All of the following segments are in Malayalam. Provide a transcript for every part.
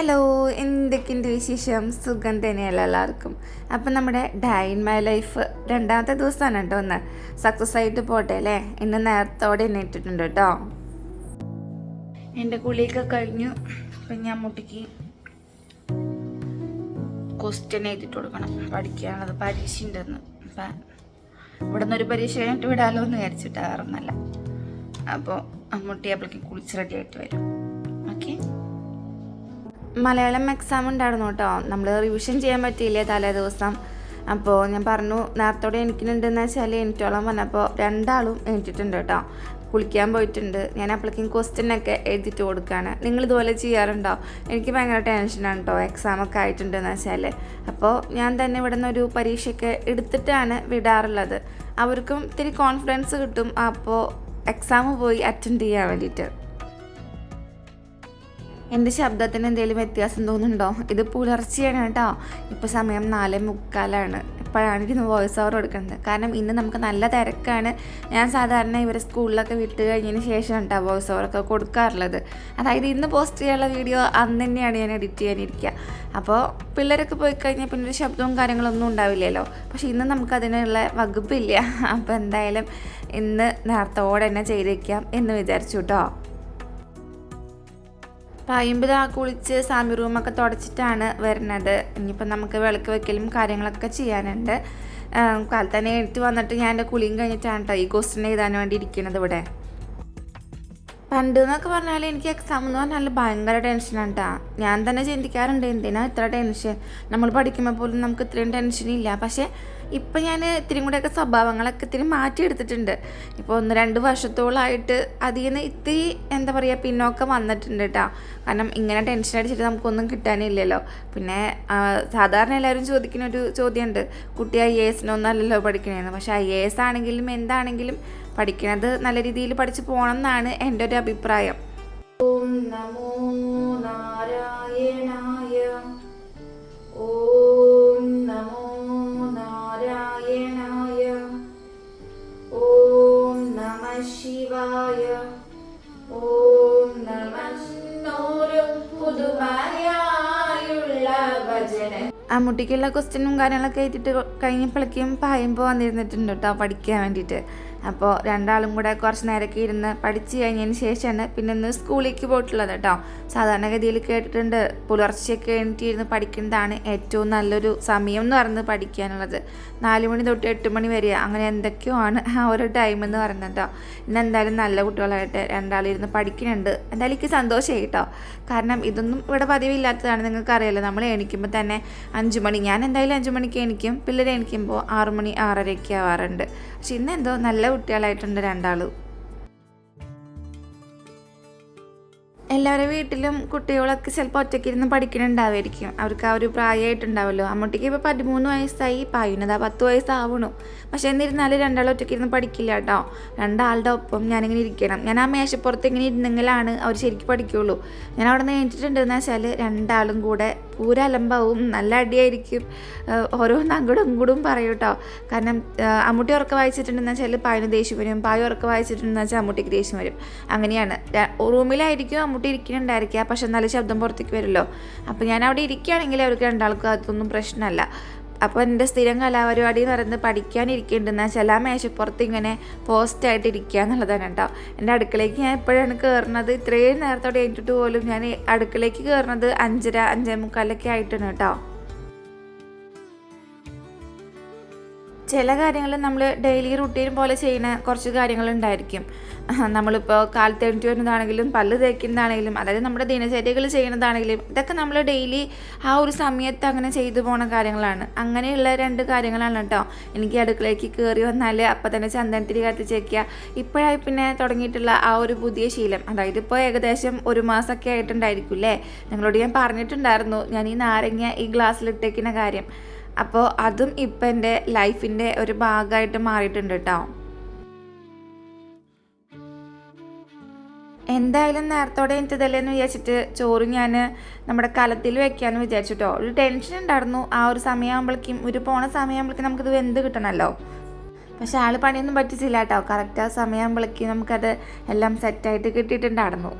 ഹലോ എന്തൊക്കെയുണ്ട് വിശേഷം? സുഖം തന്നെയല്ല എല്ലാവർക്കും. അപ്പം നമ്മുടെ ഡൈ ഇൻ മൈ ലൈഫ് രണ്ടാമത്തെ ദിവസമാണ് കേട്ടോ ഒന്ന് സക്സസ് ആയിട്ട് പോട്ടെ അല്ലേ? ഇന്ന് നേരത്തോടെ എണ്ണിട്ടിട്ടുണ്ട് കേട്ടോ. എന്റെ കുളിയൊക്കെ കഴിഞ്ഞു. അപ്പം ഞാൻ മുട്ടിക്ക് ക്വസ്റ്റ്യൻ എഴുതിട്ട് കൊടുക്കണം. പഠിക്കാനുള്ളത് പരീക്ഷ ഉണ്ടെന്ന് അപ്പം ഇവിടെ നിന്നൊരു പരീക്ഷ കഴിഞ്ഞിട്ട് വിടാമല്ലോ എന്ന് വിചാരിച്ചിട്ടാറുന്നല്ല അപ്പോൾ അമ്മൂട്ടി അപ്പോഴേക്കും കുളിച്ച് റെഡി ആയിട്ട് വരും. മലയാളം എക്സാം ഉണ്ടായിരുന്നു കേട്ടോ. നമ്മൾ റിവിഷൻ ചെയ്യാൻ പറ്റിയില്ലേ തലേ ദിവസം? അപ്പോൾ ഞാൻ പറഞ്ഞു നേരത്തോടെ എനിക്കുന്നുണ്ടെന്ന് വെച്ചാൽ എനിക്കോളം പറഞ്ഞപ്പോൾ രണ്ടാളും എണീറ്റിട്ടുണ്ട് കേട്ടോ. കുളിക്കാൻ പോയിട്ടുണ്ട്. ഞാൻ അപ്പോഴേക്കും ക്വസ്റ്റ്യൻ ഒക്കെ എഴുതിയിട്ട് കൊടുക്കുകയാണ് നിങ്ങൾ ഇതുപോലെ ചെയ്യാറുണ്ടോ? എനിക്ക് ഭയങ്കര ടെൻഷനാണ് കേട്ടോ. എക്സാം ഒക്കെ ആയിട്ടുണ്ടെന്ന് വെച്ചാൽ അപ്പോൾ ഞാൻ തന്നെ ഇവിടെ നിന്നൊരു പരീക്ഷയൊക്കെ എടുത്തിട്ടാണ് വിടാറുള്ളത്. അവർക്കും ഇത്തിരി കോൺഫിഡൻസ് കിട്ടും. അപ്പോൾ എക്സാം പോയി അറ്റൻഡ് ചെയ്യാൻ വേണ്ടിയിട്ട്. എന്റെ ശബ്ദത്തിന് എന്തെങ്കിലും വ്യത്യാസം തോന്നുന്നുണ്ടോ? ഇത് പുലർച്ചെയാണ് കേട്ടോ. ഇപ്പോൾ സമയം നാല് മുക്കാലാണ്. ഇപ്പോഴാണ് എനിക്ക് വോയിസ് ഓവർ കൊടുക്കുന്നത്. കാരണം ഇന്ന് നമുക്ക് നല്ല തിരക്കാണ്. ഞാൻ സാധാരണ ഇവരെ സ്കൂളിലൊക്കെ വിട്ട് കഴിഞ്ഞതിന് ശേഷം കേട്ടോ വോയിസ് ഓവറൊക്കെ കൊടുക്കാറുള്ളത്. അതായത് ഇന്ന് പോസ്റ്റ് ചെയ്യാനുള്ള വീഡിയോ അന്ന് തന്നെയാണ് ഞാൻ എഡിറ്റ് ചെയ്യാനിരിക്കുക. അപ്പോൾ പിള്ളേരൊക്കെ പോയി കഴിഞ്ഞാൽ പിന്നെ ഒരു ശബ്ദവും കാര്യങ്ങളൊന്നും ഉണ്ടാവില്ലല്ലോ. പക്ഷേ ഇന്ന് നമുക്ക് അതിനുള്ള വകുപ്പില്ല. അപ്പോൾ എന്തായാലും ഇന്ന് നേരത്തോടെ തന്നെ ചെയ്തേക്കാം എന്ന് വിചാരിച്ചു കേട്ടോ. പയ്യമ്പത് ആ കുളിച്ച് സാമി റൂമൊക്കെ തുടച്ചിട്ടാണ് വരുന്നത്. ഇനിയിപ്പോൾ നമുക്ക് വിളക്ക് വെക്കലും കാര്യങ്ങളൊക്കെ ചെയ്യാനുണ്ട്. കാലത്തന്നെ എഴുത്ത് വന്നിട്ട് ഞാൻ എന്റെ കുളിയും കഴിഞ്ഞിട്ടാണ് കേട്ടോ ഈ ക്വസ്റ്റ്യൻ എഴുതാൻ വേണ്ടി ഇരിക്കുന്നത് ഇവിടെ. പണ്ട് എന്നൊക്കെ പറഞ്ഞാൽ എനിക്ക് എക്സാം എന്ന് പറഞ്ഞാൽ ഭയങ്കര ടെൻഷനാണ് കേട്ടോ ഞാൻ തന്നെ ചിന്തിക്കാറുണ്ട് എന്തിനാ ഇത്ര ടെൻഷൻ നമ്മൾ പഠിക്കുമ്പോൾ പോലും നമുക്ക് ഇത്രയും ഇല്ല. പക്ഷേ ഇപ്പം ഞാൻ ഇത്തിരി കൂടെയൊക്കെ സ്വഭാവങ്ങളൊക്കെ ഇത്തിരി മാറ്റിയെടുത്തിട്ടുണ്ട് ഇപ്പോൾ ഒന്ന് രണ്ട് വർഷത്തോളമായിട്ട് അതിൽ നിന്ന് ഇത്തിരി എന്താ പറയുക പിന്നോക്കം വന്നിട്ടുണ്ട് കേട്ടോ കാരണം ഇങ്ങനെ ടെൻഷൻ അടിച്ചിട്ട് നമുക്കൊന്നും കിട്ടാനില്ലല്ലോ. പിന്നെ സാധാരണ എല്ലാവരും ചോദിക്കുന്ന ഒരു ചോദ്യമുണ്ട്. കുട്ടി ഐ എ എസിനൊന്നും അല്ലല്ലോ പഠിക്കണേന്ന്. പക്ഷേ ഐ എ എസ് ആണെങ്കിലും എന്താണെങ്കിലും പഠിക്കുന്നത് നല്ല രീതിയിൽ പഠിച്ചു പോകണം എന്നാണ് എന്റെ ഒരു അഭിപ്രായം. ഓം നമോ നാരായണായ. ഓം നമോ നാരായണായ. ഓം നമ ശിവായ. ഓം നമ പുതുമയായുള്ള ഭജന. അമ്മൂട്ടിക്കുള്ള ക്വസ്റ്റ്യനും കാര്യങ്ങളൊക്കെ എഴുതിയിട്ട് കഴിഞ്ഞപ്പോഴേക്കും പായുമ്പോൾ വന്നിരുന്നിട്ടുണ്ട് കേട്ടോ പഠിക്കാൻ വേണ്ടിയിട്ട്. അപ്പോൾ രണ്ടാളും കൂടെ കുറച്ച് നേരമൊക്കെ ഇരുന്ന് പഠിച്ചു കഴിഞ്ഞതിന് ശേഷമാണ് പിന്നെ ഇന്ന് സ്കൂളിലേക്ക് പോയിട്ടുള്ളത് കേട്ടോ. സാധാരണഗതിയിൽ കേട്ടിട്ടുണ്ട് പുലർച്ചെയൊക്കെ എണീറ്റിരുന്ന് പഠിക്കുന്നതാണ് ഏറ്റവും നല്ലൊരു സമയം എന്ന് പറയുന്നത് പഠിക്കാനുള്ളത്. നാല് മണി തൊട്ട് എട്ട് മണി വരെ അങ്ങനെ എന്തൊക്കെയോ ആണ് ആ ഒരു ടൈം എന്ന് പറയുന്നത് കേട്ടോ. ഇന്ന് എന്തായാലും നല്ല കുട്ടികളായിട്ട് രണ്ടാളിരുന്ന് പഠിക്കുന്നുണ്ട്. എന്തായാലും എനിക്ക് സന്തോഷമായി കേട്ടോ. കാരണം ഇതൊന്നും ഇവിടെ പതിവില്ലാത്തതാണ് നിങ്ങൾക്ക് അറിയാലോ നമ്മൾ എണീക്കുമ്പോൾ തന്നെ അഞ്ച് മണി ഞാൻ എന്തായാലും അഞ്ച് മണിക്ക് എണിക്കും പിള്ളേർ എണിക്കുമ്പോൾ ആറ് മണി ആറരയ്ക്ക് ആവാറുണ്ട്. പക്ഷെ ഇന്ന് എന്തോ നല്ല കുട്ടികളായിട്ടുണ്ട് രണ്ടാളും. എല്ലാവരുടെ വീട്ടിലും കുട്ടികളൊക്കെ ചിലപ്പോൾ ഒറ്റയ്ക്ക് ഇരുന്ന് പഠിക്കുന്നുണ്ടാവുമായിരിക്കും അവർക്ക് ആ ഒരു പ്രായമായിട്ടുണ്ടാവുമല്ലോ. അമ്മൂട്ടിക്ക് ഇപ്പോൾ പതിമൂന്ന് വയസ്സായി. പായുന്നത് ആ പത്ത് വയസ്സാവണു. പക്ഷെ എന്നിരുന്നാലും രണ്ടാളും ഒറ്റയ്ക്ക് ഇരുന്ന് പഠിക്കില്ല കേട്ടോ. രണ്ടാളുടെ ഒപ്പം ഞാനിങ്ങനെ ഇരിക്കണം. ഞാൻ ആ മേശപ്പുറത്ത് ഇങ്ങനെ ഇരുന്നെങ്കിലാണ് അവർ ശരിക്കും പഠിക്കുകയുള്ളൂ ഞാൻ അവിടെ നിന്ന് എണീറ്റിട്ടുണ്ടെന്ന് വെച്ചാൽ രണ്ടാളും കൂടെ പൂര അലമ്പാവും നല്ല അടിയായിരിക്കും. ഓരോന്ന് അങ്ങോട്ടും ഇങ്ങോട്ടും പറയും കേട്ടോ കാരണം അമ്മൂട്ടി ഉറക്കം വായിച്ചിട്ടുണ്ടെന്ന് വെച്ചാൽ പായന് ദേഷ്യം വരും പായ ഉറക്കം വായിച്ചിട്ടുണ്ടെന്ന് വെച്ചാൽ അമ്മൂട്ടിക്ക് ദേഷ്യം വരും. അങ്ങനെയാണ്. റൂമിലായിരിക്കും അമ്മൂട്ടി ഇരിക്കുന്നുണ്ടായിരിക്കുക പക്ഷെ നല്ല ശബ്ദം പുറത്തേക്ക് വരുമല്ലോ. അപ്പോൾ ഞാൻ അവിടെ ഇരിക്കുകയാണെങ്കിൽ അവർക്ക് രണ്ടാൾക്കും അതൊന്നും പ്രശ്നമല്ല. അപ്പോൾ എന്റെ സ്ഥിരം കലാപരിപാടി എന്ന് പറയുന്നത് പഠിക്കാനിരിക്കുന്നുണ്ടെന്ന് വെച്ചാൽ ആ മേശപ്പുറത്ത് ഇങ്ങനെ പോസ്റ്റായിട്ട് ഇരിക്കുക എന്നുള്ളതാണ് കേട്ടോ. എന്റെ അടുക്കളയ്ക്ക് ഞാൻ എപ്പോഴാണ് കയറുന്നത് ഇത്രയും നേരത്തോടെ എഴുന്നിട്ട് പോലും ഞാൻ അടുക്കളയ്ക്ക് കയറുന്നത് അഞ്ചര അഞ്ചേ മുക്കാലൊക്കെ ആയിട്ടാണ് കേട്ടോ. ചില കാര്യങ്ങൾ നമ്മൾ ഡെയിലി റുട്ടീൻ പോലെ ചെയ്യുന്ന കുറച്ച് കാര്യങ്ങളുണ്ടായിരിക്കും. നമ്മളിപ്പോൾ കാലത്ത് എണീറ്റ് വരുന്നതാണെങ്കിലും പല്ല് തേക്കുന്നതാണെങ്കിലും അതായത് നമ്മുടെ ദിനചര്യകൾ ചെയ്യുന്നതാണെങ്കിലും ഇതൊക്കെ നമ്മൾ ഡെയിലി ആ ഒരു സമയത്ത് അങ്ങനെ ചെയ്തു പോണ കാര്യങ്ങളാണ്. അങ്ങനെയുള്ള രണ്ട് കാര്യങ്ങളാണ് കേട്ടോ എനിക്ക് അടുക്കളയ്ക്ക് കയറി വന്നാൽ അപ്പം തന്നെ ചന്ദനത്തിരി കത്തിച്ച് വയ്ക്കുക ഇപ്പോഴായി പിന്നെ തുടങ്ങിയിട്ടുള്ള ആ ഒരു പുതിയ ശീലം. അതായത് ഇപ്പോൾ ഏകദേശം ഒരു മാസമൊക്കെ ആയിട്ടുണ്ടായിരിക്കും അല്ലേ നിങ്ങളോട് ഞാൻ പറഞ്ഞിട്ടുണ്ടായിരുന്നു. ഞാൻ ഈ നാരങ്ങ ഈ ഗ്ലാസ്സിലിട്ടേക്കുന്ന കാര്യം. അപ്പോൾ അതും ഇപ്പം എന്റെ ലൈഫിന്റെ ഒരു ഭാഗമായിട്ട് മാറിയിട്ടുണ്ട് കേട്ടോ എന്തായാലും നേരത്തോടെ എനിക്കതല്ലേ എന്ന് വിചാരിച്ചിട്ട് ചോറ് ഞാൻ നമ്മുടെ കലത്തിൽ വെക്കാമെന്ന് വിചാരിച്ചിട്ടോ ഒരു ടെൻഷൻ ഉണ്ടായിരുന്നു. ആ ഒരു സമയമാകുമ്പോഴേക്കും ഒരു പോണ സമയമാകുമ്പോഴേക്കും നമുക്കിത് വെന്ത് കിട്ടണമല്ലോ പക്ഷെ ആൾ പണിയൊന്നും പറ്റിച്ചില്ല കേട്ടോ കറക്റ്റ് ആ സമയമാകുമ്പോഴേക്കും നമുക്കത് എല്ലാം സെറ്റായിട്ട് കിട്ടിയിട്ടുണ്ടായിരുന്നു.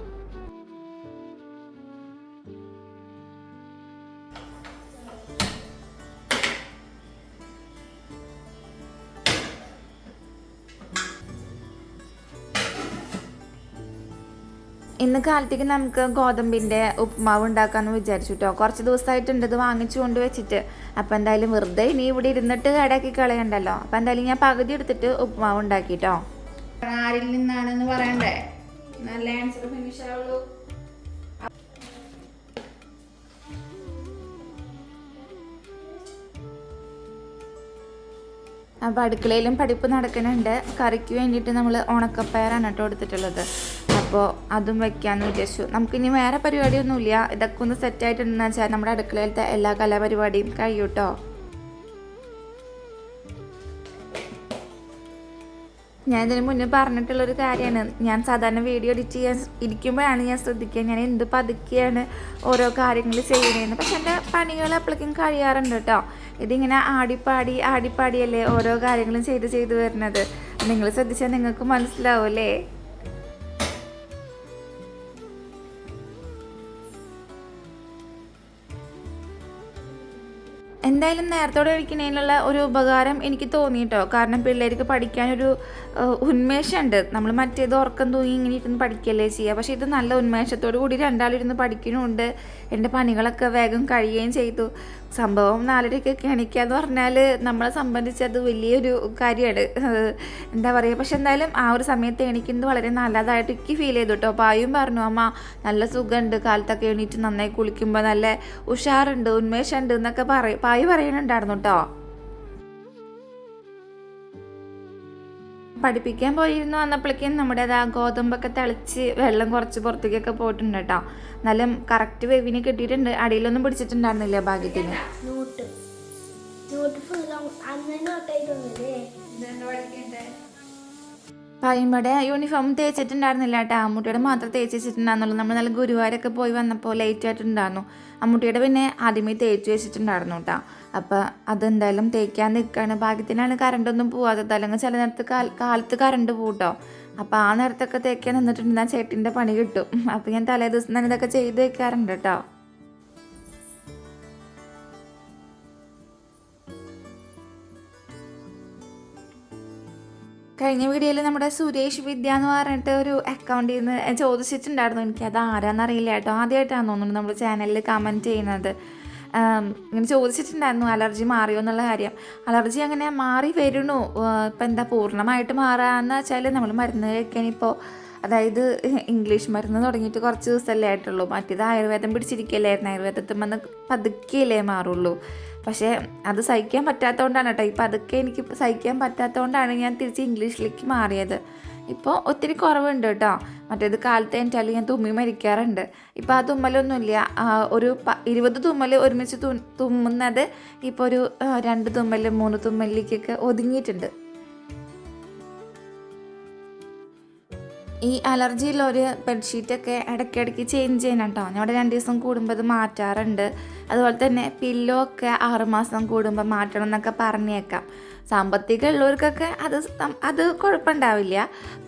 ഇന്ന് കാലത്തേക്ക് നമുക്ക് ഗോതമ്പിന്റെ ഉപ്മാവ് ഉണ്ടാക്കാമെന്ന് വിചാരിച്ചു കേട്ടോ കുറച്ച് ദിവസമായിട്ടുണ്ട് ഇത് വാങ്ങിച്ചു കൊണ്ട് വെച്ചിട്ട്. അപ്പോൾ എന്തായാലും വെറുതെ ഇനി ഇവിടെ ഇരുന്നിട്ട് കേടാക്കി കളയണ്ടല്ലോ. അപ്പോൾ എന്തായാലും ഞാൻ പകുതി എടുത്തിട്ട് ഉപ്മാവ് ഉണ്ടാക്കി കേട്ടോ ആരിൽ നിന്നാണെന്ന് പറയണ്ടേ? നല്ല ആൻസർ ഫിനിഷ് ആവുള്ളൂ. അപ്പോൾ അടുക്കളയിലും പഠിപ്പ് നടക്കുന്നുണ്ട്. കറിക്ക് വേണ്ടിയിട്ട് നമ്മൾ ഉണക്കപ്പയറാണ് കേട്ടോ എടുത്തിട്ടുള്ളത്. അപ്പോൾ അതും വെക്കാമെന്ന് വിചാരിച്ചു. നമുക്കിനി വേറെ പരിപാടിയൊന്നുമില്ല. ഇതൊക്കെ ഒന്ന് സെറ്റായിട്ടുണ്ടെന്ന് വെച്ചാൽ നമ്മുടെ അടുക്കളയിലത്തെ എല്ലാ കലാപരിപാടിയും കഴിയും കേട്ടോ ഞാൻ ഇതിന് മുന്നേ പറഞ്ഞിട്ടുള്ളൊരു കാര്യമാണ്. ഞാൻ സാധാരണ വീഡിയോ എഡിറ്റ് ചെയ്യാൻ ഇരിക്കുമ്പോഴാണ് ഞാൻ ശ്രദ്ധിക്കുക. ഞാൻ എന്ത് പതുക്കെയാണ് ഓരോ കാര്യങ്ങൾ ചെയ്യണേന്ന് പക്ഷെ എന്റെ പണികൾ എപ്പോഴേക്കും കഴിയാറുണ്ട് കേട്ടോ ഇതിങ്ങനെ ആടിപ്പാടി ആടിപ്പാടിയല്ലേ ഓരോ കാര്യങ്ങളും ചെയ്ത് ചെയ്ത് വരുന്നത്. നിങ്ങൾ ശ്രദ്ധിച്ചാൽ നിങ്ങൾക്ക് മനസ്സിലാവും അല്ലേ? എന്തായാലും നേരത്തോടെ കഴിക്കുന്നതിനുള്ള ഒരു ഉപകാരം എനിക്ക് തോന്നിയിട്ടോ. കാരണം പിള്ളേർക്ക് പഠിക്കാനൊരു ഉന്മേഷം ഉന്മേഷമുണ്ട്. നമ്മൾ മറ്റേത് ഉറക്കം തൂങ്ങി ഇങ്ങനെ ഇരുന്ന് പഠിക്കല്ലേ ചെയ്യുക. പക്ഷേ ഇത് നല്ല ഉന്മേഷത്തോടു കൂടി രണ്ടാളിരുന്ന് പഠിക്കുന്നുണ്ട്. എന്റെ പണികളൊക്കെ വേഗം കഴിയുകയും ചെയ്തു. സംഭവം നാലരയ്ക്കൊക്കെ എണീക്കുക പറഞ്ഞാൽ നമ്മളെ സംബന്ധിച്ച് അത് വലിയൊരു കാര്യമാണ്. എന്താ പറയുക? പക്ഷെ എന്തായാലും ആ ഒരു സമയത്ത് എണീക്കുന്നത് വളരെ നല്ലതായിട്ട് എനിക്ക് ഫീൽ ചെയ്തു കേട്ടോ. പായും പറഞ്ഞു അമ്മ നല്ല സുഖമുണ്ട്. കാലത്തൊക്കെ എണീറ്റ് നന്നായി കുളിക്കുമ്പോൾ നല്ല ഉഷാറുണ്ട് ഉന്മേഷമുണ്ട് എന്നൊക്കെ പറയും പായ് പറയുന്നുണ്ടായിരുന്നു കേട്ടോ പഠിപ്പിക്കാൻ പോയിരുന്നു വന്നപ്പോഴേക്കും നമ്മുടെ ആ ഗോതമ്പൊക്കെ തിളച്ച് വെള്ളം കുറച്ച് പുറത്തേക്കൊക്കെ പോയിട്ടുണ്ട് കേട്ടോ നല്ല കറക്റ്റ് വേവിന് കിട്ടിയിട്ടുണ്ട്. അടിയിലൊന്നും പിടിച്ചിട്ടുണ്ടായിരുന്നില്ല ഭാഗ്യത്തിന്. നോട്ട് നോട്ട് ഫുൾ അന്ന് നോട്ടായിട്ടൊന്നുമില്ലേ പയ്യമ്പടെ യൂണിഫോം തേച്ചിട്ടുണ്ടായിരുന്നില്ല കേട്ടോ. അമ്മൂട്ടിയുടെ മാത്രം തേച്ച് വെച്ചിട്ടുണ്ടായിരുന്നുള്ളൂ നമ്മൾ നല്ല ഗുരുവായൂരൊക്കെ പോയി വന്നപ്പോൾ ലേറ്റ് ആയിട്ടുണ്ടായിരുന്നു. അമ്മൂട്ടിയുടെ പിന്നെ ആദ്യമേ തേച്ച് വെച്ചിട്ടുണ്ടായിരുന്നു കേട്ടോ. അപ്പോൾ അതെന്തായാലും തേക്കാൻ നിൽക്കുകയാണ് ഭാഗ്യത്തിനാണ് കറണ്ടൊന്നും പോവാത്തത്. അല്ലെങ്കിൽ ചില നേരത്ത് കാലത്ത് കറണ്ട് പോട്ടോ അപ്പോൾ ആ നേരത്തൊക്കെ തേക്കാൻ നിന്നിട്ടുണ്ടെങ്കിൽ ആ ചേട്ടിന്റെ പണി കിട്ടും. അപ്പോൾ ഞാൻ തലേ ദിവസം തന്നെ ഇതൊക്കെ ചെയ്ത് വെക്കാറുണ്ട് കേട്ടോ. കഴിഞ്ഞ വീഡിയോയിൽ നമ്മുടെ സുരേഷ് വിദ്യ എന്ന് പറഞ്ഞിട്ട് ഒരു അക്കൗണ്ടിൽ നിന്ന് ചോദിച്ചിട്ടുണ്ടായിരുന്നു. എനിക്ക് അത് ആരാന്നറിയില്ല കേട്ടോ. ആദ്യമായിട്ടാണ് തോന്നുന്നത് നമ്മൾ ചാനലിൽ കമന്റ് ചെയ്യുന്നത്. ഇങ്ങനെ ചോദിച്ചിട്ടുണ്ടായിരുന്നു അലർജി മാറിയോ എന്നുള്ള കാര്യം. അലർജി അങ്ങനെ മാറി വരുന്നു. ഇപ്പം എന്താ പൂർണമായിട്ട് മാറാന്ന് വെച്ചാൽ നമ്മൾ മരുന്ന് കഴിക്കാൻ ഇപ്പോൾ അതായത് ഇംഗ്ലീഷ് മരുന്ന് തുടങ്ങിയിട്ട് കുറച്ച് ദിവസമല്ലേ ആയിട്ടുള്ളൂ. മറ്റേത് ആയുർവേദം പിടിച്ചിരിക്കുകയല്ലായിരുന്നു ആയുർവേദത്തിൽ വന്ന് പതുക്കെയല്ലേ മാറുള്ളൂ. പക്ഷേ അത് സഹിക്കാൻ പറ്റാത്തതുകൊണ്ടാണ് കേട്ടോ. ഇപ്പോൾ അതൊക്കെ എനിക്ക് സഹിക്കാൻ പറ്റാത്തതുകൊണ്ടാണ് ഞാൻ തിരിച്ച് ഇംഗ്ലീഷിലേക്ക് മാറിയത്. ഇപ്പോൾ ഒത്തിരി കുറവുണ്ട് കേട്ടോ. മറ്റേത് കാലത്ത് എനിച്ചാലും ഞാൻ തുമ്മി മരിക്കാറുണ്ട്. ഇപ്പോൾ ആ തുമ്മലൊന്നുമില്ല. ഒരു പ ഇരുപത് തുമ്മൽ ഒരുമിച്ച് തു തുമ്മുന്നത് ഇപ്പോൾ ഒരു രണ്ട് തുമ്മൽ മൂന്ന് തുമ്മലിലേക്കൊക്കെ ഒതുങ്ങിയിട്ടുണ്ട്. ഈ അലർജിയുള്ളൊരു ബെഡ്ഷീറ്റൊക്കെ ഇടയ്ക്കിടയ്ക്ക് ചേഞ്ച് ചെയ്യണം കേട്ടോ. ഞാൻ ഇവിടെ രണ്ട് ദിവസം കൂടുമ്പോൾ അത് മാറ്റാറുണ്ട്. അതുപോലെ തന്നെ പില്ലോ ഒക്കെ ആറുമാസം കൂടുമ്പോൾ മാറ്റണം എന്നൊക്കെ പറഞ്ഞേക്കാം. സാമ്പത്തികം ഉള്ളവർക്കൊക്കെ അത് അത് കുഴപ്പമുണ്ടാവില്ല.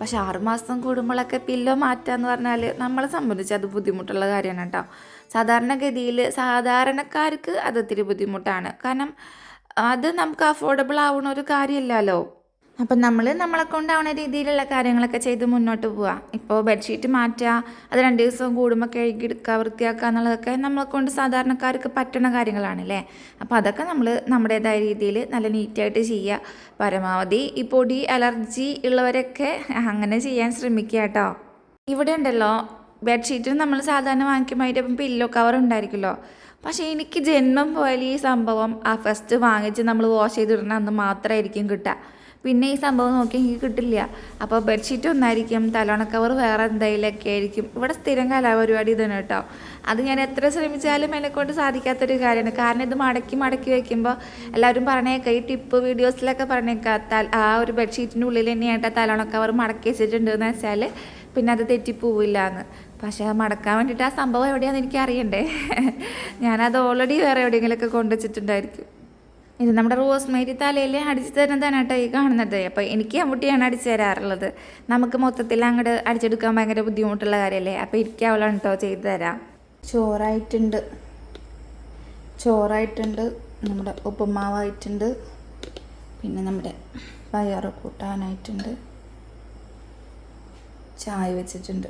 പക്ഷെ ആറുമാസം കൂടുമ്പോഴൊക്കെ പില്ലോ മാറ്റുക എന്ന് പറഞ്ഞാൽ നമ്മളെ സംബന്ധിച്ച് അത് ബുദ്ധിമുട്ടുള്ള കാര്യമാണ് കേട്ടോ. സാധാരണഗതിയിൽ സാധാരണക്കാർക്ക് അത് ഇത്തിരി ബുദ്ധിമുട്ടാണ്. കാരണം അത് നമുക്ക് അഫോർഡബിൾ ആവുന്ന ഒരു കാര്യമല്ലല്ലോ. അപ്പം നമ്മൾ നമ്മളെ കൊണ്ടാവുന്ന രീതിയിലുള്ള കാര്യങ്ങളൊക്കെ ചെയ്ത് മുന്നോട്ട് പോവുക ഇപ്പോൾ ബെഡ്ഷീറ്റ് മാറ്റുക അത് രണ്ട് ദിവസം കൂടുമ്പോൾ കഴുകിയെടുക്കുക വൃത്തിയാക്കുക എന്നുള്ളതൊക്കെ നമ്മളെ കൊണ്ട് സാധാരണക്കാർക്ക് പറ്റുന്ന കാര്യങ്ങളാണല്ലേ? അപ്പോൾ അതൊക്കെ നമ്മൾ നമ്മുടേതായ രീതിയിൽ നല്ല നീറ്റായിട്ട് ചെയ്യുക പരമാവധി ഈ പൊടി അലർജി ഉള്ളവരൊക്കെ അങ്ങനെ ചെയ്യാൻ ശ്രമിക്കുക കേട്ടോ ഇവിടെ ഉണ്ടല്ലോ ബെഡ്ഷീറ്റിന് നമ്മൾ സാധാരണ വാങ്ങിക്കുമ്പോൾ അതിന്റെ പില്ലോ കവർ ഉണ്ടായിരിക്കുമല്ലോ പക്ഷേ എനിക്ക് ജന്മം പോയാൽ ഈ സംഭവം ആ ഫസ്റ്റ് വാങ്ങിച്ച് നമ്മൾ വാഷ് ചെയ്തിടുന്ന അന്ന് മാത്രമായിരിക്കും കിട്ടുക പിന്നെ ഈ സംഭവം നോക്കി എനിക്ക് കിട്ടില്ല. അപ്പോൾ ബെഡ്ഷീറ്റ് ഒന്നായിരിക്കും തലോണ കവർ വേറെ എന്തെങ്കിലുമൊക്കെ ആയിരിക്കും. ഇവിടെ സ്ഥിരം കലാപരിപാടി ഇതാണ് കേട്ടോ. അത് ഞാൻ എത്ര ശ്രമിച്ചാലും എന്നെ കൊണ്ട് സാധിക്കാത്തൊരു കാര്യമാണ്. കാരണം ഇത് മടക്കി മടക്കി വെക്കുമ്പോൾ എല്ലാവരും പറഞ്ഞേക്കാം ഈ ടിപ്പ് വീഡിയോസിലൊക്കെ പറഞ്ഞേക്കാം ആ ഒരു ബെഡ്ഷീറ്റിന്റെ ഉള്ളിൽ തന്നെയായിട്ട് തലോണ കവർ മടക്കി വെച്ചിട്ടുണ്ട് എന്ന് വെച്ചാൽ പിന്നെ അത് തെറ്റിപ്പോവില്ല എന്ന് പക്ഷേ അത് മടക്കാൻ വേണ്ടിയിട്ട് ആ സംഭവം എവിടെയാണെന്ന് എനിക്ക് അറിയണ്ടേ ഞാനത് ഓൾറെഡി വേറെ എവിടെയെങ്കിലുമൊക്കെ കൊണ്ടുവച്ചിട്ടുണ്ടായിരിക്കും. ഇത് നമ്മുടെ റോസ് മേരി തലയിൽ അടിച്ചു തരുന്നതാണ് കേട്ടോ ഈ കാണുന്നത്. അപ്പോൾ എനിക്ക് അമ്മൂട്ടിയാണ് അടിച്ചു തരാറുള്ളത്. നമുക്ക് മൊത്തത്തിൽ അങ്ങോട്ട് അടിച്ചെടുക്കാൻ ഭയങ്കര ബുദ്ധിമുട്ടുള്ള കാര്യമല്ലേ അപ്പോൾ എനിക്ക് അവളാണ് കേട്ടോ ചെയ്തു തരാം. ചോറായിട്ടുണ്ട്. ചോറായിട്ടുണ്ട്. നമ്മുടെ ഉപ്പുമാവായിട്ടുണ്ട്. പിന്നെ നമ്മുടെ പയറ് കൂട്ടാനായിട്ടുണ്ട്. ചായ വെച്ചിട്ടുണ്ട്.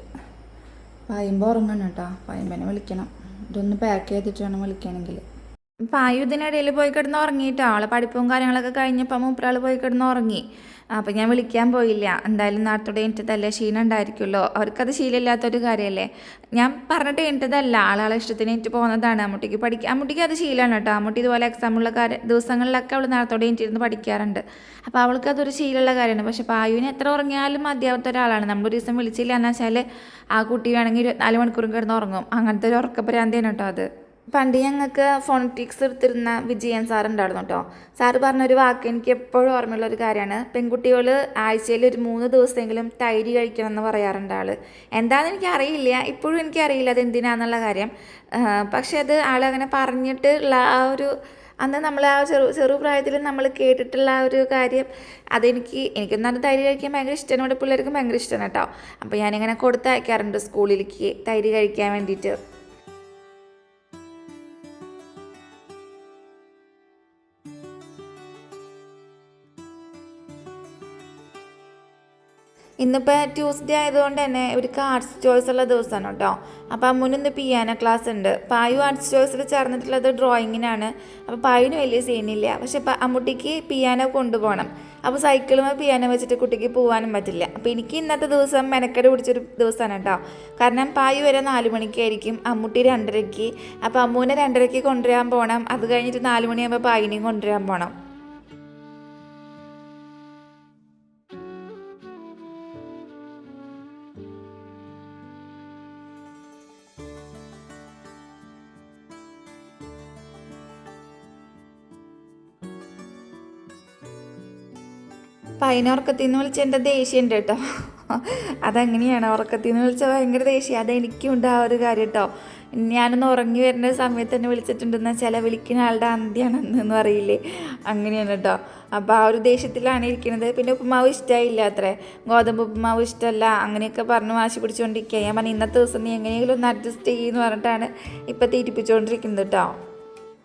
പയമ്പ് ഉറങ്ങണം കേട്ടോ. പയമ്പനെ വിളിക്കണം. ഇതൊന്ന് പാക്ക് ചെയ്തിട്ട് വേണം വിളിക്കണമെങ്കിൽ പായു ഇതിനിടയിൽ പോയി കിടന്ന് ഉറങ്ങിയിട്ടോ? ആളെ പഠിപ്പും കാര്യങ്ങളൊക്കെ കഴിഞ്ഞപ്പോൾ മൂപ്പരാൾ പോയി കിടന്ന് ഉറങ്ങി. അപ്പം ഞാൻ വിളിക്കാൻ പോയില്ല. എന്തായാലും നാട്ടോടെ എനിട്ടതല്ലേ ക്ഷീണം ഉണ്ടായിരിക്കുമല്ലോ. അവർക്കത് ശീലമില്ലാത്തൊരു കാര്യമല്ലേ? ഞാൻ പറഞ്ഞിട്ട് എനിട്ടതല്ല ആളാളെ ഇഷ്ടത്തിന് എനിക്ക് പോകുന്നതാണ്. അമ്മൂട്ടിക്ക് പഠിക്കുക അമ്മൂട്ടിക്ക് അത് ശീലമാണ് കേട്ടോ അമ്മൂട്ടി ഇതുപോലെ എക്സാമുള്ള കാര്യ ദിവസങ്ങളിലൊക്കെ അവൾ നേരത്തോടെ എനിട്ടിരുന്ന് പഠിക്കാറുണ്ട്. അപ്പോൾ അവൾക്ക് അതൊരു ശീലമുള്ള കാര്യമാണ്. പക്ഷേ പായുവിന് എത്ര ഉറങ്ങിയാലും മതിയാവാത്ത ഒരാളാണ്. നമ്മൾ ഒരു ദിവസം വിളിച്ചില്ല എന്ന് വെച്ചാൽ ആ കുട്ടി വേണമെങ്കിൽ ഇരുപത്തിനാല് മണിക്കൂറും കിടന്ന് ഉറങ്ങും. അങ്ങനത്തെ ഒരു ഉറക്കപ്പെരാന്തിയാണ് കേട്ടോ അത്. പണ്ട് ഞങ്ങൾക്ക് ഫോണറ്റിക്സ് എടുത്തിരുന്ന വിജയൻ സാർ ഉണ്ടായിരുന്നു കേട്ടോ സാറ് പറഞ്ഞൊരു വാക്ക് എനിക്ക് എപ്പോഴും ഓർമ്മയുള്ള ഒരു കാര്യമാണ്. പെൺകുട്ടികൾ ആഴ്ചയിൽ ഒരു മൂന്ന് ദിവസമെങ്കിലും തൈര് കഴിക്കണം എന്ന് പറയാറുണ്ട് ആൾ എന്താണെന്ന് എനിക്ക് അറിയില്ല ഇപ്പോഴും എനിക്കറിയില്ല അത് എന്തിനാന്നുള്ള കാര്യം. പക്ഷേ അത് ആളങ്ങനെ പറഞ്ഞിട്ടുള്ള ആ ഒരു അന്ന് നമ്മൾ ആ ചെറു ചെറുപ്രായത്തിൽ നമ്മൾ കേട്ടിട്ടുള്ള ആ ഒരു കാര്യം അതെനിക്ക് എനിക്കെന്നാലും തൈര് കഴിക്കാൻ ഭയങ്കര ഇഷ്ടമാണ് ഇവിടെ പിള്ളേർക്ക് ഭയങ്കര ഇഷ്ടമാണ് കേട്ടോ അപ്പോൾ ഞാനിങ്ങനെ കൊടുത്തയക്കാറുണ്ട് സ്കൂളിലേക്ക് തൈര് കഴിക്കാൻ വേണ്ടിയിട്ട്. ഇന്നിപ്പോൾ ട്യൂസ്ഡേ ആയതുകൊണ്ട് തന്നെ ഇവർക്ക് ആർട്സ് ചോയ്സ് ഉള്ള ദിവസമാണ് കേട്ടോ. അപ്പോൾ അമ്മൂന് ഇന്ന് പിയാനോ ക്ലാസ് ഉണ്ട്. പായു ആർട്സ് ചോയ്സിൽ ചേർന്നിട്ടുള്ളത് ഡ്രോയിങ്ങിനാണ് അപ്പോൾ പായുവിന് വലിയ സീനില്ല പക്ഷെ അമ്മൂട്ടിക്ക് പിയാനോ കൊണ്ടുപോകണം. അപ്പോൾ സൈക്കിളും പിയാനോ വെച്ചിട്ട് കുട്ടിക്ക് പോകാനും പറ്റില്ല. അപ്പോൾ എനിക്ക് ഇന്നത്തെ ദിവസം മെനക്കെട് പിടിച്ചൊരു ദിവസമാണ് കേട്ടോ. കാരണം പായു വരെ നാല് മണിക്കായിരിക്കും അമ്മൂട്ടി രണ്ടരയ്ക്ക്. അപ്പോൾ അമ്മൂനെ രണ്ടരയ്ക്ക് കൊണ്ടുവരാൻ പോകണം അത് കഴിഞ്ഞിട്ട് നാല് മണിയാകുമ്പോൾ പായിനെയും കൊണ്ടുവരാൻ പോകണം പൈന ഉറക്കത്തിൽ നിന്ന് വിളിച്ച എന്റെ ദേഷ്യമുണ്ട് കേട്ടോ. അതങ്ങനെയാണ് ഉറക്കത്തിൽ നിന്ന് വിളിച്ച ഭയങ്കര ദേഷ്യം. അതെനിക്കും ഉണ്ട് ആ ഒരു കാര്യം കേട്ടോ. ഞാനൊന്ന് ഉറങ്ങി വരുന്ന സമയത്ത് തന്നെ വിളിച്ചിട്ടുണ്ടെന്ന് വെച്ചാൽ വിളിക്കുന്ന ആളുടെ അന്ത്യാണെന്ന് എന്ന് അറിയില്ലേ അങ്ങനെയാണ് കേട്ടോ. അപ്പോൾ ആ ഒരു ദേഷ്യത്തിലാണ് ഇരിക്കുന്നത്. പിന്നെ ഉപ്പുമാവ് ഇഷ്ടമായില്ല അത്രേ. ഗോതമ്പ് ഉപ്പുമാവ് ഇഷ്ടമല്ല അങ്ങനെയൊക്കെ പറഞ്ഞ് വാശി പിടിച്ചുകൊണ്ടിരിക്കുക ഞാൻ പറഞ്ഞു ഇന്നത്തെ ദിവസം നീ എങ്ങനെയെങ്കിലും ഒന്ന് അഡ്ജസ്റ്റ് ചെയ്യുമെന്ന് പറഞ്ഞിട്ടാണ് ഇപ്പം തീറ്റിപ്പിച്ചുകൊണ്ടിരിക്കുന്നത് കേട്ടോ.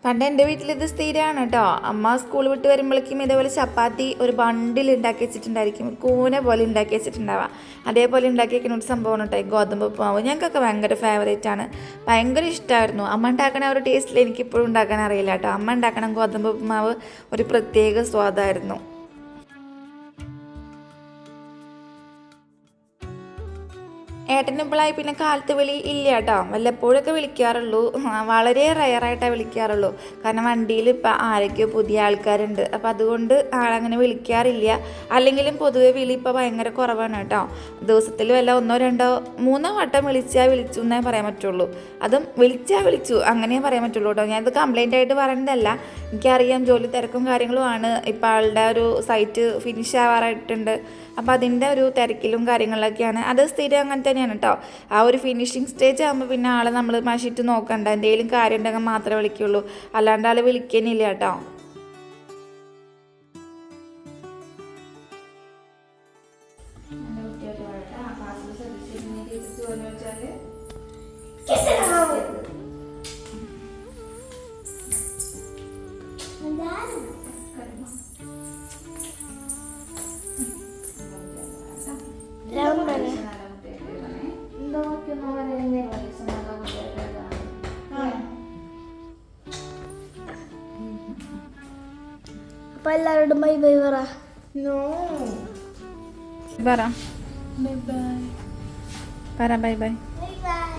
പണ്ട് എന്റെ വീട്ടിലിത് സ്ഥിരമാണ് കേട്ടോ. അമ്മ സ്കൂൾ വിട്ട് വരുമ്പോഴേക്കും ഇതേപോലെ ചപ്പാത്തി ഒരു ബണ്ടിൽ ഉണ്ടാക്കി വെച്ചിട്ടുണ്ടായിരിക്കും. കൂന പോലെ ഉണ്ടാക്കി വെച്ചിട്ടുണ്ടാവാം അതേപോലെ ഉണ്ടാക്കി വെക്കുന്ന ഒരു സംഭവമാണ് കേട്ടോ ഗോതമ്പ് ഉപ്പുമാവ്. ഞങ്ങൾക്കൊക്കെ ഭയങ്കര ഫേവറേറ്റ് ആണ്. ഭയങ്കര ഇഷ്ടമായിരുന്നു. അമ്മ ഉണ്ടാക്കണ ഒരു ടേസ്റ്റിൽ എനിക്കിപ്പോഴും ഉണ്ടാക്കാൻ അറിയില്ല കേട്ടോ. അമ്മ ഉണ്ടാക്കണ ഗോതമ്പ് ഉപ്പുമാവ് ഒരു പ്രത്യേക സ്വാദായിരുന്നു. ഏട്ടന് ഇപ്പോഴായി പിന്നെ കാലത്ത് വിളി ഇല്ല കേട്ടോ വല്ലപ്പോഴൊക്കെ വിളിക്കാറുള്ളൂ. വളരെ റയറായിട്ടാണ് വിളിക്കാറുള്ളൂ. കാരണം വണ്ടിയിൽ ഇപ്പം ആരൊക്കെയോ പുതിയ ആൾക്കാരുണ്ട്. അപ്പം അതുകൊണ്ട് ആളങ്ങനെ വിളിക്കാറില്ല. അല്ലെങ്കിലും പൊതുവെ വിളി ഇപ്പോൾ ഭയങ്കര കുറവാണ് കേട്ടോ. ദിവസത്തിൽ വല്ല ഒന്നോ രണ്ടോ മൂന്നോ വട്ടം വിളിച്ചാൽ വിളിച്ചു എന്നേ പറയാൻ പറ്റുള്ളൂ. അതും വിളിച്ചാൽ വിളിച്ചു അങ്ങനെയേ പറയാൻ പറ്റുള്ളൂ കേട്ടോ. ഞാനിത് കംപ്ലൈന്റ് ആയിട്ട് പറയണതല്ല എനിക്കറിയാം ജോലി തിരക്കും കാര്യങ്ങളുമാണ് ഇപ്പം ആളുടെ ഒരു സൈറ്റ് ഫിനിഷ് ആവാറായിട്ടുണ്ട്. അപ്പോൾ അതിന്റെ ഒരു തിരക്കിലും കാര്യങ്ങളിലൊക്കെയാണ് അത് സ്ഥിരം അങ്ങനെ തന്നെയാണ് കേട്ടോ ആ ഒരു ഫിനിഷിങ് സ്റ്റേജ് ആകുമ്പോൾ പിന്നെ ആളെ നമ്മൾ മഷിട്ട് നോക്കണ്ട. എന്തെങ്കിലും കാര്യം ഉണ്ടെങ്കിൽ മാത്രമേ വിളിക്കുള്ളൂ. അല്ലാണ്ട് ആൾ വിളിക്കുന്നില്ല കേട്ടോ പറ പറ ബൈ ബൈ ബൈ ബൈ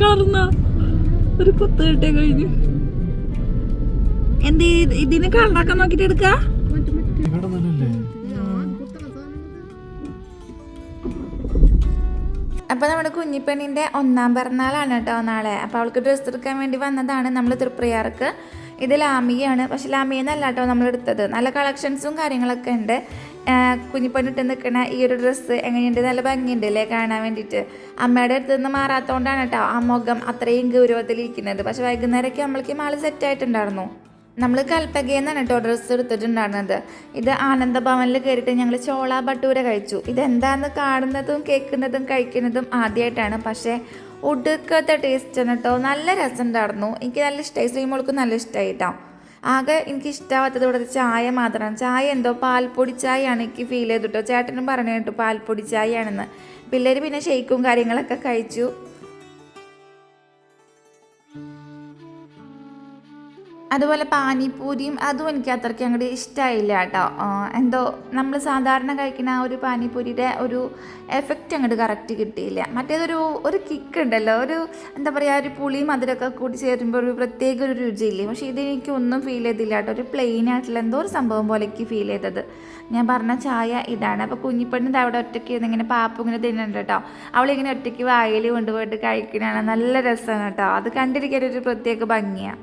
കളർന്ന ഒരു കുത്ത് കിട്ടിയ കഴിഞ്ഞു. എന്ത് ഇത് ഇതിന് കളറൊക്കെ നോക്കിട്ട് എടുക്ക? അപ്പോൾ നമ്മുടെ കുഞ്ഞിപ്പെണ്ണിന്റെ ഒന്നാം പിറന്നാളാണ് കേട്ടോ നാളെ. അപ്പോൾ അവൾക്ക് ഡ്രസ്സ് എടുക്കാൻ വേണ്ടി വന്നതാണ് നമ്മൾ തൃപ്രയാർക്ക്. ഇത് ലാമിയാണ്. പക്ഷെ ലാമിയെന്നല്ല കേട്ടോ നമ്മൾ എടുത്തത് നല്ല കളക്ഷൻസും കാര്യങ്ങളൊക്കെ ഉണ്ട്. കുഞ്ഞിപ്പണിട്ട് നിൽക്കുന്ന ഈ ഒരു ഡ്രസ്സ് എങ്ങനെയുണ്ട്? നല്ല ഭംഗിയുണ്ട് അല്ലേ? കാണാൻ വേണ്ടിയിട്ട്. അമ്മയുടെ അടുത്ത് നിന്ന് മാറാത്തതുകൊണ്ടാണ് കേട്ടോ ആ മുഖം അത്രയും ഗൗരവത്തിലിരിക്കുന്നത്. പക്ഷെ വൈകുന്നേരമൊക്കെ നമ്മൾക്ക് മാൾ സെറ്റായിട്ടുണ്ടായിരുന്നു നമ്മൾ കൽപ്പകയെന്നാണ് കേട്ടോ ഡ്രസ്സ് എടുത്തിട്ടുണ്ടായിരുന്നത്. ഇത് ആനന്ദഭവനിൽ കയറിയിട്ട് ഞങ്ങൾ ചോള ഭട്ടൂര കഴിച്ചു. ഇതെന്താന്ന് കാണുന്നതും കേൾക്കുന്നതും കഴിക്കുന്നതും ആദ്യമായിട്ടാണ് പക്ഷേ ഒടുക്കത്തെ ആണ് കേട്ടോ നല്ല രസം ഉണ്ടായിരുന്നു എനിക്ക് നല്ല ഇഷ്ടമായി ശ്രീമോൾക്കും നല്ല ഇഷ്ടമായി കേട്ടോ ആകെ എനിക്ക് ഇഷ്ടമാവാത്തത് ഇവിടുത്തെ ചായ മാത്രമാണ്. ചായ എന്തോ പാൽപ്പൊടി ചായയാണ് എനിക്ക് ഫീൽ ചെയ്തിട്ടോ? ചേട്ടനും പറഞ്ഞു കേട്ടു പാൽപ്പൊടി ചായയാണെന്ന്. പിള്ളേർ പിന്നെ ഷെയ്ക്കും കാര്യങ്ങളൊക്കെ കഴിച്ചു. അതുപോലെ പാനിപ്പൂരിയും അതും എനിക്ക് അത്രയ്ക്ക് അങ്ങോട്ട് ഇഷ്ടമായില്ല കേട്ടോ. എന്തോ നമ്മൾ സാധാരണ കഴിക്കുന്ന ആ ഒരു പാനിപ്പൂരിയുടെ ഒരു എഫക്റ്റ് അങ്ങോട്ട് കറക്റ്റ് കിട്ടിയില്ല. മറ്റേതൊരു ഒരു കിക്ക് ഉണ്ടല്ലോ ഒരു എന്താ പറയുക ഒരു പുളി മധുരമൊക്കെ കൂടി ചേരുമ്പോൾ ഒരു പ്രത്യേക ഒരു രുചിയില്ലേ? പക്ഷേ ഇതെനിക്ക് ഒന്നും ഫീൽ ചെയ്തില്ല കേട്ടോ. ഒരു പ്ലെയിൻ ആയിട്ടുള്ള എന്തോ ഒരു സംഭവം പോലെ ഫീൽ ചെയ്തത്. ഞാൻ പറഞ്ഞ ചായ ഇതാണ്. അപ്പോൾ കുഞ്ഞിപ്പണ്ണിന്റെ അവിടെ ഒറ്റയ്ക്ക് ഇങ്ങനെ പാപ്പ ഇങ്ങനെ തിന്നുന്നുണ്ട് കേട്ടോ. അവളിങ്ങനെ ഒറ്റയ്ക്ക് വായിൽ കൊണ്ടുപോയിട്ട് കഴിക്കണതാണ് നല്ല രസമാണ് കേട്ടോ. അത് കണ്ടിരിക്കാൻ ഒരു പ്രത്യേക ഭംഗിയാണ്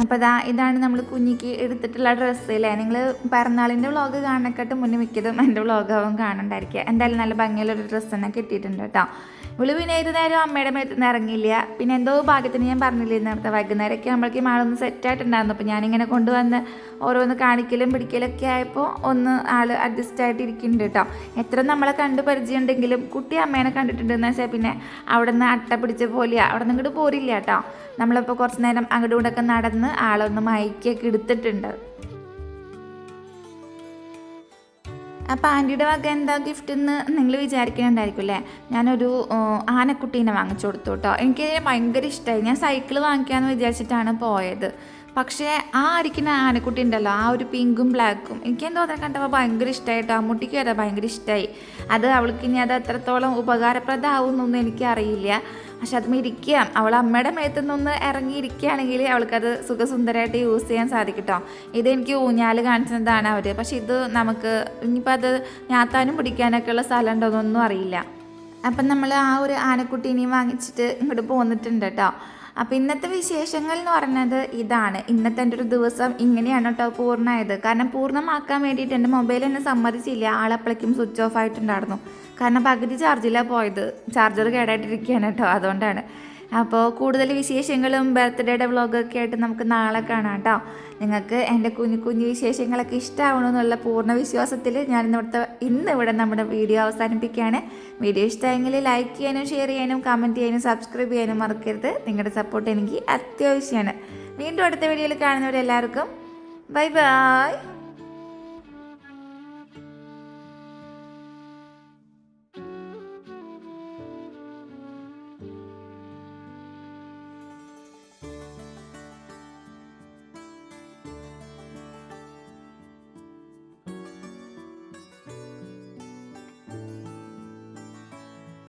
അപ്പോൾ ഇതാ ഇതാണ് നമ്മൾ കുഞ്ഞിക്ക് എടുത്തിട്ടുള്ള ഡ്രസ്സ് അല്ലേ? നിങ്ങൾ പിറന്നാളിന്റെ വ്ളോഗ് കാണാനെക്കാട്ടും മുന്നേ മിക്കതും എന്റെ വ്ളോഗാവും കാണണ്ടായിരിക്കുക എന്തായാലും നല്ല ഭംഗിയുള്ള ഡ്രസ്സ് തന്നെ കിട്ടിയിട്ടുണ്ട് കേട്ടോ. ഇവൾ പിന്നെ ഏത് നേരം അമ്മയുടെ മേത്തുനിന്ന് ഇറങ്ങിയില്ല. പിന്നെ എന്തോ ഭാഗ്യത്തിന് ഞാൻ പറഞ്ഞില്ലേ നേരത്തെ വൈകുന്നേരമൊക്കെ നമ്മളേക്ക് ആളൊന്ന് സെറ്റായിട്ടുണ്ടായിരുന്നു അപ്പോൾ ഞാനിങ്ങനെ കൊണ്ടുവന്ന് ഓരോന്ന് കാണിക്കലും പിടിക്കലൊക്കെ ആയപ്പോൾ ഒന്ന് ആൾ അഡ്ജസ്റ്റ് ആയിട്ട് ഇരിക്കുന്നുണ്ട് കേട്ടോ. എത്ര നമ്മളെ കണ്ട് പരിചയം ഉണ്ടെങ്കിലും കുട്ടി അമ്മേനെ കണ്ടിട്ടുണ്ടെന്ന് വെച്ചാൽ പിന്നെ അവിടെ നിന്ന് അട്ട പിടിച്ച പോലെയാണ് അവിടെ നിന്ന് ഇങ്ങോട്ട് പോരില്ല കേട്ടോ. നമ്മളിപ്പോൾ കുറച്ച് നേരം അങ്ങോട്ടും ഇങ്ങോട്ടൊക്കെ നടന്ന് ആളൊന്ന് മയക്കൊക്കെ എടുത്തിട്ടുണ്ട്. അപ്പോൾ ആന്റിയുടെ വക എന്താ ഗിഫ്റ്റ് എന്ന് നിങ്ങൾ വിചാരിക്കുന്നുണ്ടായിരിക്കും അല്ലേ ഞാനൊരു ആനക്കുട്ടീനെ വാങ്ങിച്ചു കൊടുത്തു കേട്ടോ എനിക്ക് ഭയങ്കര ഇഷ്ടമായി ഞാൻ സൈക്കിൾ വാങ്ങിക്കാമെന്ന് വിചാരിച്ചിട്ടാണ് പോയത്. പക്ഷേ ആ അരിക്കുന്ന ആനക്കുട്ടി ഉണ്ടല്ലോ. ആ ഒരു പിങ്കും ബ്ലാക്കും എനിക്ക് എന്തോ അതിനെ കണ്ടപ്പോൾ ഭയങ്കര ഇഷ്ടമായിട്ടോ അമ്മൂട്ടിക്കും അതെ ഭയങ്കര ഇഷ്ടമായി അത് അവൾക്ക് ഇനി അത് എത്രത്തോളം ഉപകാരപ്രദമാവുമെന്നൊന്നും എനിക്കറിയില്ല. പക്ഷെ അത് ഇരിക്കുക അവൾ അമ്മയുടെ മേത്ത് നിന്ന് ഇറങ്ങിയിരിക്കുകയാണെങ്കിൽ അവൾക്കത് സുഖസുന്ദരമായിട്ട് യൂസ് ചെയ്യാൻ സാധിക്കട്ടോ. കേട്ടോ ഇത് എനിക്ക് ഊഞ്ഞാൽ കാണിച്ചതാണ് അവർ പക്ഷെ ഇത് നമുക്ക് ഇനിയിപ്പോൾ അത് ഞാത്താനും പിടിക്കാനൊക്കെ ഉള്ള സ്ഥലം ഉണ്ടോയെന്നൊന്നും അറിയില്ല. അപ്പം നമ്മൾ ആ ഒരു ആനക്കുട്ടീനെയും വാങ്ങിച്ചിട്ട് ഇങ്ങോട്ട് പോന്നിട്ടുണ്ട് കേട്ടോ അപ്പോൾ ഇന്നത്തെ വിശേഷങ്ങൾ എന്ന് പറയുന്നത് ഇതാണ്. ഇന്നത്തെ എന്റെ ഒരു ദിവസം ഇങ്ങനെയാണ് കേട്ടോ പൂർണമായത്. കാരണം പൂർണമാക്കാൻ വേണ്ടിയിട്ട് എന്റെ മൊബൈൽ എന്നെ സമ്മതിച്ചില്ല. ആളപ്പോഴേക്കും സ്വിച്ച് ഓഫ് ആയിട്ടുണ്ടായിരുന്നു. കാരണം പകുതി ചാർജിലാണ് പോയത്. ചാർജർ കേടായിട്ടിരിക്കുകയാണ് കേട്ടോ അതുകൊണ്ടാണ്. അപ്പോൾ കൂടുതൽ വിശേഷങ്ങളും ബർത്ത്ഡേയുടെ വ്ളോഗൊക്കെ ആയിട്ട് നമുക്ക് നാളെ കാണാം കേട്ടോ. നിങ്ങൾക്ക് എന്റെ കുഞ്ഞു കുഞ്ഞു വിശേഷങ്ങളൊക്കെ ഇഷ്ടമാവണമെന്നുള്ള പൂർണ വിശ്വാസത്തിൽ ഞാൻ ഇന്നിവിടുത്തെ ഇന്ന് ഇവിടെ നമ്മുടെ വീഡിയോ അവസാനിപ്പിക്കുകയാണ്. വീഡിയോ ഇഷ്ടമായെങ്കിൽ ലൈക്ക് ചെയ്യാനും ഷെയർ ചെയ്യാനും കമന്റ് ചെയ്യാനും സബ്സ്ക്രൈബ് ചെയ്യാനും മറക്കരുത്. നിങ്ങളുടെ സപ്പോർട്ട് എനിക്ക് അത്യാവശ്യമാണ്. വീണ്ടും അടുത്ത വീഡിയോയിൽ കാണുന്നവരെല്ലാവർക്കും ബൈ ബൈ